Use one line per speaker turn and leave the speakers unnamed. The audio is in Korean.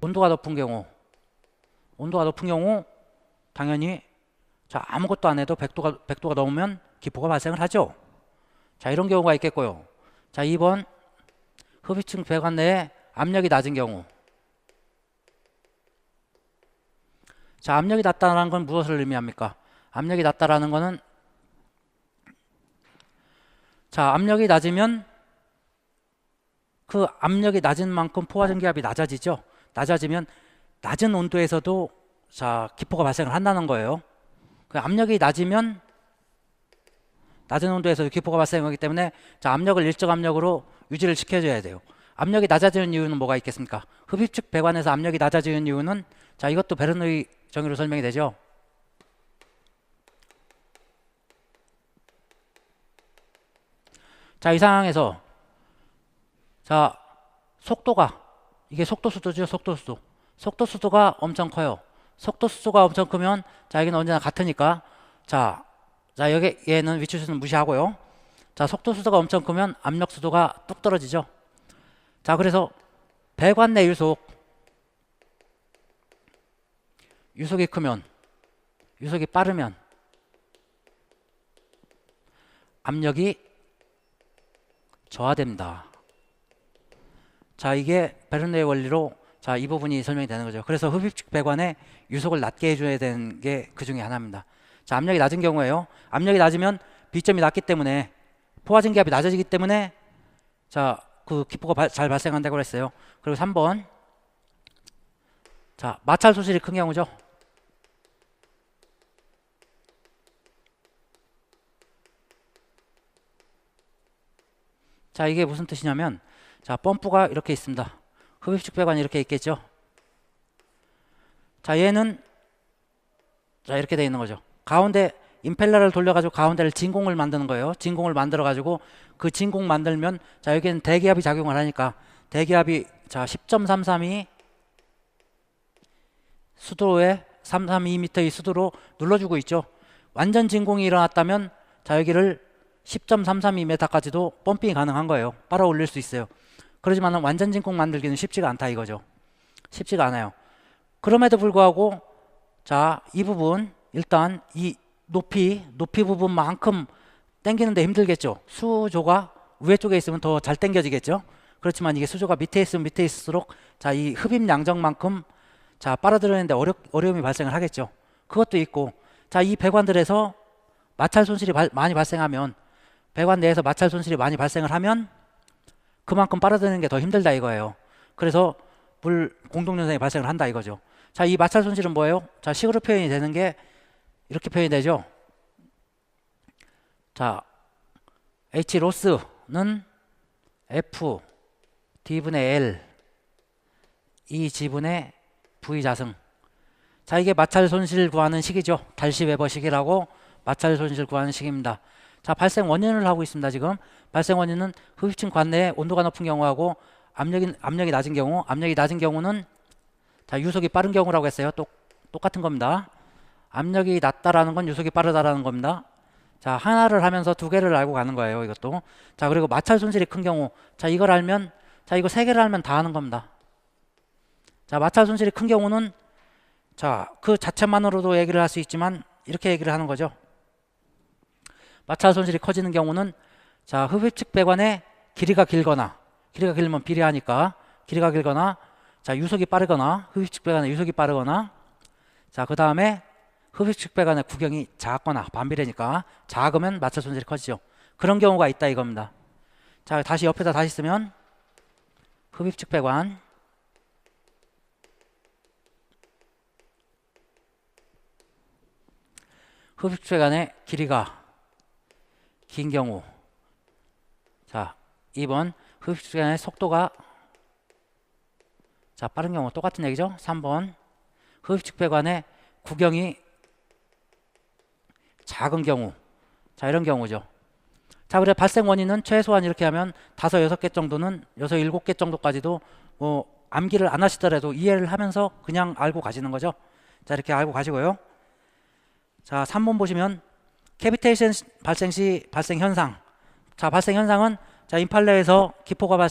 온도가 높은 경우 온도가 높은 경우 당연히 자 아무것도 안 해도 100도가 100도가 넘으면 기포가 발생을 하죠. 자 이런 경우가 있겠고요. 자 2번 흡입층 배관 내에 압력이 낮은 경우 자 압력이 낮다는 건 무엇을 의미합니까? 압력이 낮다라는 거는 자 압력이 낮으면 그 압력이 낮은 만큼 포화 전기압이 낮아지죠. 낮아지면 낮은 온도에서도 자 기포가 발생을 한다는 거예요. 그 압력이 낮으면 낮은 온도에서 기포가 발생하기 때문에 자 압력을 일정 압력으로 유지를 시켜줘야 돼요. 압력이 낮아지는 이유는 뭐가 있겠습니까? 흡입축 배관에서 압력이 낮아지는 이유는 자 이것도 베르누이 정의로 설명이 되죠. 자 이 상황에서 자 속도가 이게 속도 수도죠 속도 수도. 속도 수도가 엄청 커요. 속도 수도가 엄청 크면 자 여기는 언제나 같으니까. 자, 자 여기 얘는 위치 수는 무시하고요. 자 속도 수도가 엄청 크면 압력 수도가 뚝 떨어지죠. 자 그래서 배관 내 유속. 유속이 크면 유속이 빠르면 압력이 저하됩니다. 자, 이게 베르네의 원리로 자, 이 부분이 설명이 되는 거죠. 그래서 흡입축 배관에 유속을 낮게 해줘야 되는 게 그 중에 하나입니다. 자, 압력이 낮은 경우에요. 압력이 낮으면 비점이 낮기 때문에 포화전 기압이 낮아지기 때문에 자, 그 기포가 바- 잘 발생한다고 그랬어요. 그리고 3번 자, 마찰 소실이 큰 경우죠. 자, 이게 무슨 뜻이냐면 자, 펌프가 이렇게 있습니다. 흡입축 배관이 이렇게 있겠죠. 자, 얘는 자, 이렇게 돼 있는 거죠. 가운데 임펠러를 돌려 가지고 가운데를 진공을 만드는 거예요. 진공을 만들어 가지고 그 진공 만들면 자, 여기는 대기압이 작용을 하니까 대기압이 자, 10.332 수도에 332m의 수도로 눌러주고 있죠. 완전 진공이 일어났다면 자 여기를 10.332m까지도 펌핑이 가능한 거예요. 빨아 올릴 수 있어요. 그러지만 완전 진공 만들기는 쉽지가 않다 이거죠. 쉽지가 않아요. 그럼에도 불구하고 자 이 부분 일단 이 높이 높이 부분만큼 당기는데 힘들겠죠. 수조가 위에 쪽에 있으면 더 잘 당겨지겠죠. 그렇지만 이게 수조가 밑에 있으면 밑에 있을수록 자 이 흡입 양적만큼 자 빨아들이는데 어려, 어려움이 발생을 하겠죠. 그것도 있고 자 이 배관들에서 마찰 손실이 발- 많이 발생하면 배관 내에서 마찰 손실이 많이 발생을 하면 그만큼 빨아들이는 게 더 힘들다 이거예요. 그래서 물 공동 현상이 발생을 한다 이거죠. 자, 이 마찰 손실은 뭐예요? 자, 식으로 표현이 되는 게 이렇게 표현이 되죠. 자, H 로스는 F D분의 L E G분의 V 자승. 자, 이게 마찰 손실 구하는 식이죠. 달시 웨버 식이라고 마찰 손실 구하는 식입니다. 자, 발생 원인을 하고 있습니다. 지금 발생 원인은 흡입층 관내에 온도가 높은 경우하고 압력이 압력이 낮은 경우, 압력이 낮은 경우는 자 유속이 빠른 경우라고 했어요. 똑 똑같은 겁니다. 압력이 낮다라는 건 유속이 빠르다라는 겁니다. 자 하나를 하면서 두 개를 알고 가는 거예요. 이것도 자 그리고 마찰 손실이 큰 경우, 자 이걸 알면 자 이거 세 개를 알면 다 아는 겁니다. 자 마찰 손실이 큰 경우는 자 그 자체만으로도 얘기를 할 수 있지만 이렇게 얘기를 하는 거죠. 마찰 손실이 커지는 경우는 자 흡입측 배관의 길이가 길거나 길이가 길면 비례하니까 길이가 길거나 자 유속이 빠르거나 흡입측 배관의 유속이 빠르거나 자 그 다음에 흡입측 배관의 구경이 작거나 반비례니까 작으면 마찰 손실이 커지죠. 그런 경우가 있다 이겁니다. 자 다시 옆에다 다시 쓰면 흡입측 배관 흡입측 배관의 길이가 긴 경우. 자 2번 흡입 시간의 속도가 자 빠른 경우 똑같은 얘기죠? 3번 흡입축 배관의 구경이 작은 경우. 자 이런 경우죠. 자 그래 발생 원인은 최소한 이렇게 하면 다섯 여섯 개 정도는 여섯 일곱 개 정도까지도 뭐 암기를 안 하시더라도 이해를 하면서 그냥 알고 가시는 거죠? 자 이렇게 알고 가시고요. 자 3번 보시면 캐비테이션 발생 시 발생 현상. 자, 발생 현상은 자, 임팔레에서 기포가 발